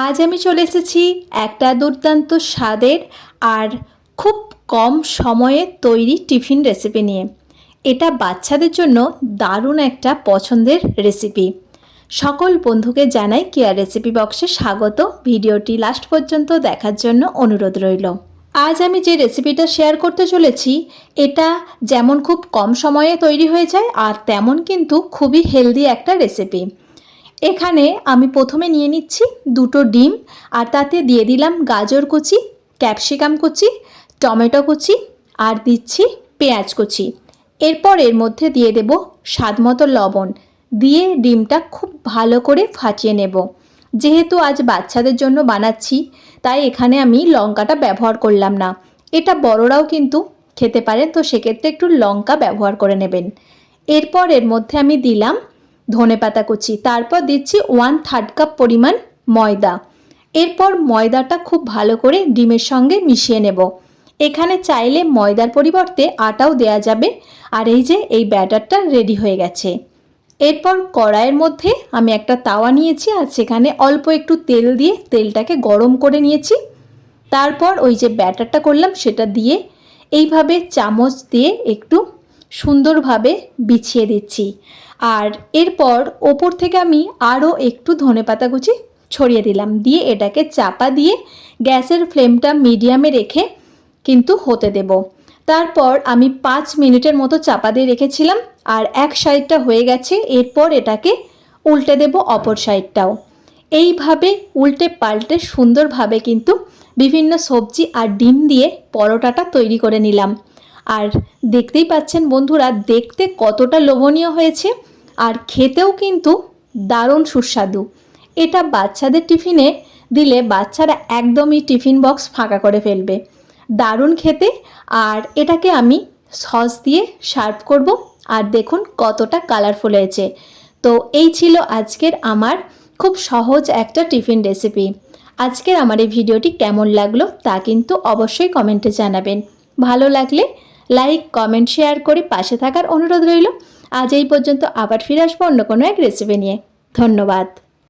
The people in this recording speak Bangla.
আজ আমি চলে এসেছি একটা দুর্দান্ত স্বাদের আর খুব কম সময়ে তৈরি টিফিন রেসিপি নিয়ে। এটা বাচ্চাদের জন্য দারুণ একটা পছন্দের রেসিপি সকল বন্ধুকে জানাই কেয়ার রেসিপি বক্সে স্বাগত। ভিডিওটি লাস্ট পর্যন্ত দেখার জন্য অনুরোধ রইল। আজ আমি যে রেসিপিটা শেয়ার করতে চলেছি, এটা যেমন খুব কম সময়ে তৈরি হয়ে যায় আর তেমন কিন্তু খুবই হেলদি একটা রেসিপি এখানে আমি প্রথমে নিয়ে নিচ্ছি দুটো ডিম, আর তাতে দিয়ে দিলাম গাজর কুচি, ক্যাপসিকাম কুচি, টমেটো কুচি, আর দিচ্ছি পেঁয়াজ কুচি। এরপর এর মধ্যে দিয়ে দেব স্বাদ মতো লবণ। দিয়ে ডিমটা খুব ভালো করে ফাটিয়ে নেব। যেহেতু আজ বাচ্চাদের জন্য বানাচ্ছি, তাই এখানে আমি লঙ্কাটা ব্যবহার করলাম না। এটা বড়রাও কিন্তু খেতে পারেন, তো সেক্ষেত্রে একটু লঙ্কা ব্যবহার করে নেবেন। এরপর এর মধ্যে আমি দিলাম ধনে পাতা কুচি। তারপর দিচ্ছি ওয়ান থার্ড কাপ পরিমাণ ময়দা। এরপর ময়দাটা খুব ভালো করে ডিমের সঙ্গে মিশিয়ে নেব। এখানে চাইলে ময়দার পরিবর্তে আটাও দেয়া যাবে। আর এই যে, এই ব্যাটারটা রেডি হয়ে গেছে। এরপর কড়াইয়ের মধ্যে আমি একটা তাওয়া নিয়েছি আর সেখানে অল্প একটু তেল দিয়ে তেলটাকে গরম করে নিয়েছি। তারপর ওই যে ব্যাটারটা করলাম সেটা দিয়ে এইভাবে চামচ দিয়ে একটু সুন্দরভাবে বিছিয়ে দিচ্ছি। আর এরপর ওপর থেকে আমি আরও একটু ধনে পাতা কুচি ছড়িয়ে দিলাম। দিয়ে এটাকে চাপা দিয়ে গ্যাসের ফ্লেমটা মিডিয়ামে রেখে কিন্তু হতে দেব। তারপর আমি পাঁচ মিনিটের মতো চাপা দিয়ে রেখেছিলাম আর এক সাইডটা হয়ে গেছে। এরপর এটাকে উল্টে দেব অপর সাইডটাও। এইভাবে উল্টে পাল্টে সুন্দরভাবে কিন্তু বিভিন্ন সবজি আর ডিম দিয়ে পরোটাটা তৈরি করে নিলাম। আর দেখতেই পাচ্ছেন বন্ধুরা, দেখতে কতটা লোভনীয় হয়েছে আর খেতেও কিন্তু দারুণ সুস্বাদু। এটা বাচ্চাদের টিফিনে দিলে বাচ্চারা একদমই টিফিন বক্স ফাঁকা করে ফেলবে। দারুণ খেতে আর এটাকে আমি সস দিয়ে সার্ভ করব আর দেখুন কতটা কালারফুল হয়েছে। তো এই ছিল আজকের আমার খুব সহজ একটা টিফিন রেসিপি। আজকের আমার এই ভিডিওটি কেমন লাগল তা কিন্তু অবশ্যই কমেন্টে জানাবেন। ভালো লাগলে লাইক কমেন্ট শেয়ার করে পাশে থাকার অনুরোধ রইল। আজ এই পর্যন্ত আবার ফিরে আসব অন্য কোনো এক রেসিপি নিয়ে। ধন্যবাদ।